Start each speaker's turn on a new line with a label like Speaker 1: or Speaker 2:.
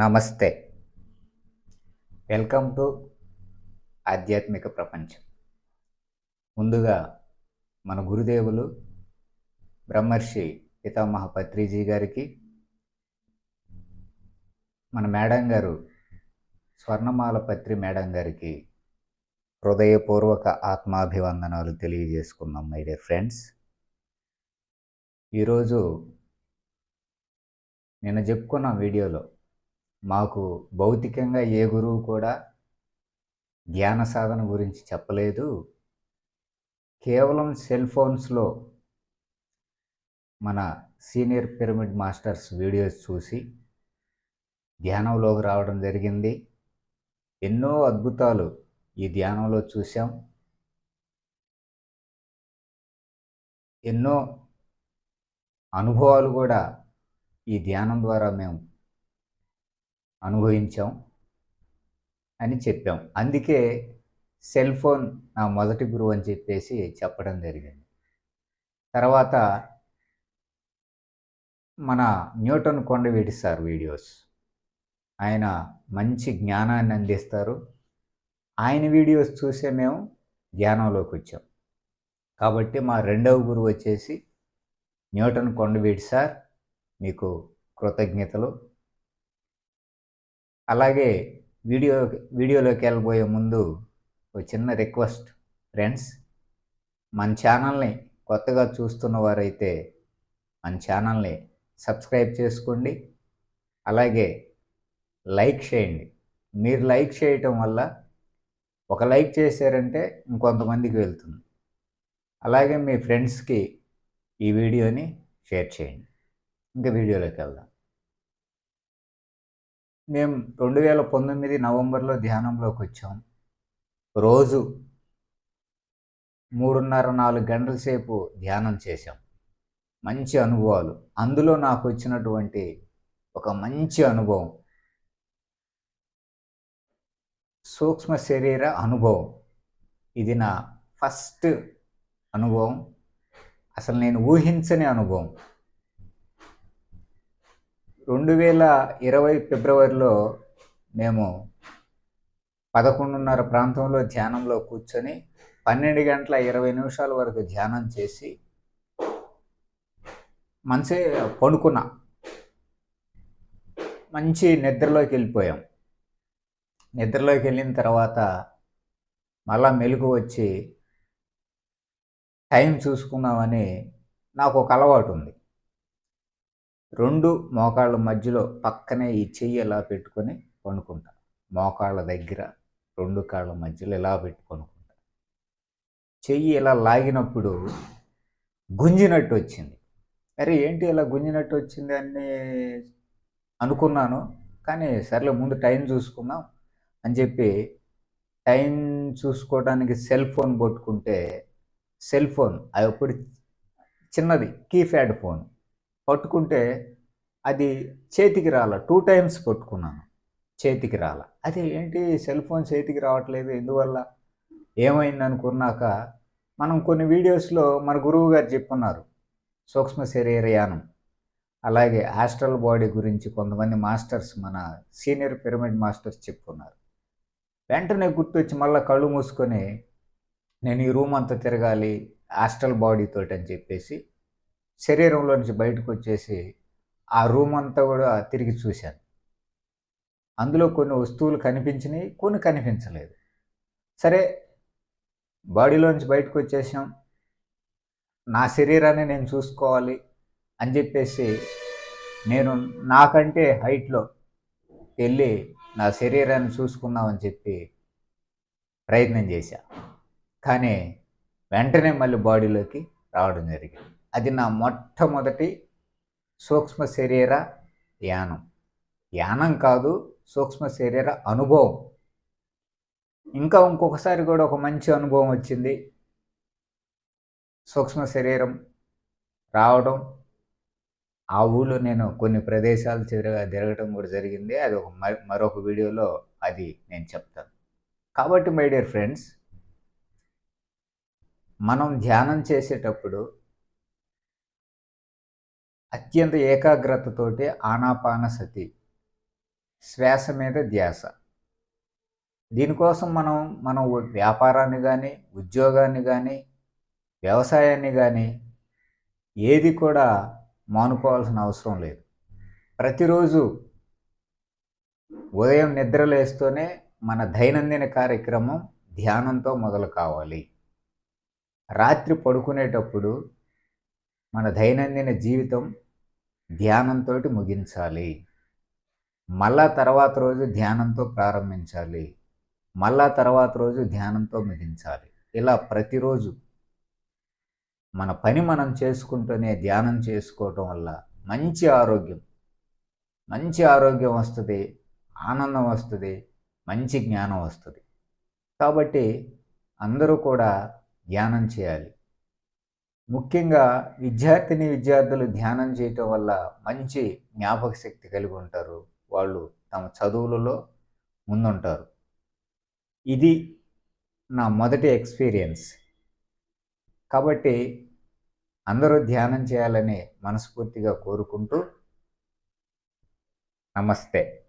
Speaker 1: నమస్తే. Welcome to ఆధ్యాత్మిక ప్రపంచం. ముందుగా మన గురుదేవులు బ్రహ్మర్షి పితామహ పత్రిజీ గారికి మన మేడం గారు స్వర్ణమాల పత్రి మేడం గారికి హృదయపూర్వక ఆత్మాభివందనాలు తెలియజేసుకున్నాం మై డియర్ ఫ్రెండ్స్. ఈరోజు నేను చెప్పుకున్న వీడియోలో మాకు భౌతికంగా ఏ గురువు కూడా ధ్యాన సాధన గురించి చెప్పలేదు. కేవలం సెల్ ఫోన్స్లో మన సీనియర్ పిరమిడ్ మాస్టర్స్ వీడియోస్ చూసి ధ్యానంలోకి రావడం జరిగింది. ఎన్నో అద్భుతాలు ఈ ధ్యానంలో చూసాం ఎన్నో అనుభవాలు కూడా ఈ ధ్యానం ద్వారా మేము అనుభవించాం అని చెప్పాం. అందుకే సెల్ ఫోన్ నా మొదటి గురువు అని చెప్పేసి చెప్పడం జరిగింది. తర్వాత మన న్యూటన్ కొండవీటి సార్ వీడియోస్. ఆయన మంచి జ్ఞానాన్ని అందిస్తారు. ఆయన వీడియోస్ చూసే మేము ధ్యానంలోకి వచ్చాం. కాబట్టి మా రెండవ గురువు వచ్చేసి న్యూటన్ కొండవీటి సార్. మీకు కృతజ్ఞతలు. అలాగే వీడియో వీడియోలోకి వెళ్ళబోయే ముందు ఒక చిన్న రిక్వెస్ట్. ఫ్రెండ్స్ మన ఛానల్ని కొత్తగా చూస్తున్న వారైతే మన ఛానల్ని సబ్స్క్రైబ్ చేసుకోండి. అలాగే లైక్ చేయండి. మీరు లైక్ చేయటం వల్ల ఒక లైక్ చేశారంటే ఇంకొంతమందికి వెళ్తుంది. అలాగే మీ ఫ్రెండ్స్కి ఈ వీడియోని షేర్ చేయండి. ఇంకా వీడియోలోకి వెళ్దాం. మేము రెండు వేల పంతొమ్మిది నవంబర్లో ధ్యానంలోకి వచ్చాం. రోజు మూడున్నర నాలుగు గంటల సేపు ధ్యానం చేశాం. మంచి అనుభవాలు. అందులో నాకు వచ్చినటువంటి ఒక మంచి అనుభవం. సూక్ష్మ శరీర అనుభవం. ఇది నా ఫస్ట్ అనుభవం. అసలు నేను ఊహించని అనుభవం. రెండు వేల ఇరవై ఫిబ్రవరిలో మేము పదకొండున్నర ప్రాంతంలో ధ్యానంలో కూర్చొని పన్నెండు గంటల ఇరవై నిమిషాల వరకు ధ్యానం చేసి మంచి పడుకున్నా మంచి నిద్రలోకి వెళ్ళిపోయాం. నిద్రలోకి వెళ్ళిన తర్వాత మళ్ళా మెలుగు వచ్చి టైం చూసుకుందామని నాకు ఒక అలవాటు ఉంది. రెండు మోకాళ్ళ మధ్యలో పక్కనే ఈ చెయ్యి ఎలా పెట్టుకొని పండుకుంటా. మోకాళ్ళ దగ్గర రెండు కాళ్ళ మధ్యలో ఇలా పెట్టి చెయ్యి ఇలా లాగినప్పుడు గుంజినట్టు వచ్చింది. అరే ఏంటి ఇలా గుంజినట్టు వచ్చింది అని అనుకున్నాను. కానీ సర్లే ముందు టైం చూసుకుందాం అని చెప్పి టైం చూసుకోవడానికి సెల్ ఫోన్ పట్టుకుంటే సెల్ ఫోన్ అది అప్పుడు చిన్నది కీప్యాడ్ ఫోన్. పట్టుకుంటే అది చేతికి రాల. టూ టైమ్స్ పట్టుకున్నాను. చేతికి రాల. అదే ఏంటి? సెల్ ఫోన్ చేతికి రావట్లేదు. ఎందువల్ల? ఏమైంది అనుకున్నాక మనం కొన్ని వీడియోస్లో మన గురువు గారు చెప్పున్నారు. సూక్ష్మ శరీర యానం అలాగే ఆస్ట్రల్ బాడీ గురించి కొంతమంది మాస్టర్స్ మన సీనియర్ పిరమిడ్ మాస్టర్స్ చెప్పుకున్నారు వెంటనే గుర్తొచ్చి మళ్ళీ కళ్ళు మూసుకొని నేను ఈ రూమ్ అంతా తిరగాలి ఆస్ట్రల్ బాడీతో అని చెప్పేసి శరీరంలో నుంచి బయటకు వచ్చేసి ఆ రూమ్ అంతా కూడా తిరిగి చూశాను. అందులో కొన్ని వస్తువులు కనిపించినాయి కొన్ని కనిపించలేదు. సరే బాడీలోంచి బయటకు వచ్చేసాం. నా శరీరాన్ని నేను చూసుకోవాలి అని చెప్పేసి నేను నాకంటే హైట్లో వెళ్ళి నా శరీరాన్ని చూసుకుందామని చెప్పి ప్రయత్నం చేశా. కానీ వెంటనే మళ్ళీ బాడీలోకి రావడం జరిగింది. అది నా మొట్టమొదటి సూక్ష్మ శరీర యానం యానం కాదు సూక్ష్మ శరీర అనుభవం. ఇంకా ఇంకొకసారి కూడా ఒక మంచి అనుభవం వచ్చింది. సూక్ష్మ శరీరం రావడం ఆ ఊళ్ళో నేను కొన్ని ప్రదేశాలు తిరగ తిరగడం కూడా జరిగింది. అది ఒక మరొక వీడియోలో అది నేను చెప్తాను. కాబట్టి మై డియర్ ఫ్రెండ్స్ మనం ధ్యానం చేసేటప్పుడు అత్యంత ఏకాగ్రతతోటి ఆనాపాన సతి శ్వాస మీద ధ్యాస. దీనికోసం మనం మనం వ్యాపారాన్ని కానీ ఉద్యోగాన్ని కానీ వ్యవసాయాన్ని కానీ ఏది కూడా మానుకోవాల్సిన అవసరం లేదు. ప్రతిరోజు ఉదయం నిద్రలేస్తూనే మన దైనందిన కార్యక్రమం ధ్యానంతో మొదలు కావాలి. రాత్రి పడుకునేటప్పుడు మన దైనందిన జీవితం ధ్యానంతో ముగించాలి. మళ్ళా తర్వాత రోజు ధ్యానంతో ప్రారంభించాలి. మళ్ళా తర్వాత రోజు ధ్యానంతో ముగించాలి. ఇలా ప్రతిరోజు మన పని మనం చేసుకుంటూనే ధ్యానం చేసుకోవటం వల్ల మంచి ఆరోగ్యం మంచి ఆరోగ్యం వస్తుంది ఆనందం వస్తుంది మంచి జ్ఞానం వస్తుంది. కాబట్టి అందరూ కూడా ధ్యానం చేయాలి. ముఖ్యంగా విద్యార్థిని విద్యార్థులు ధ్యానం చేయటం వల్ల మంచి జ్ఞాపక శక్తి కలిగి ఉంటారు. వాళ్ళు తమ చదువులలో ముందుంటారు. ఇది నా మొదటి ఎక్స్పీరియన్స్. కాబట్టి అందరూ ధ్యానం చేయాలని మనస్ఫూర్తిగా కోరుకుంటూ నమస్తే.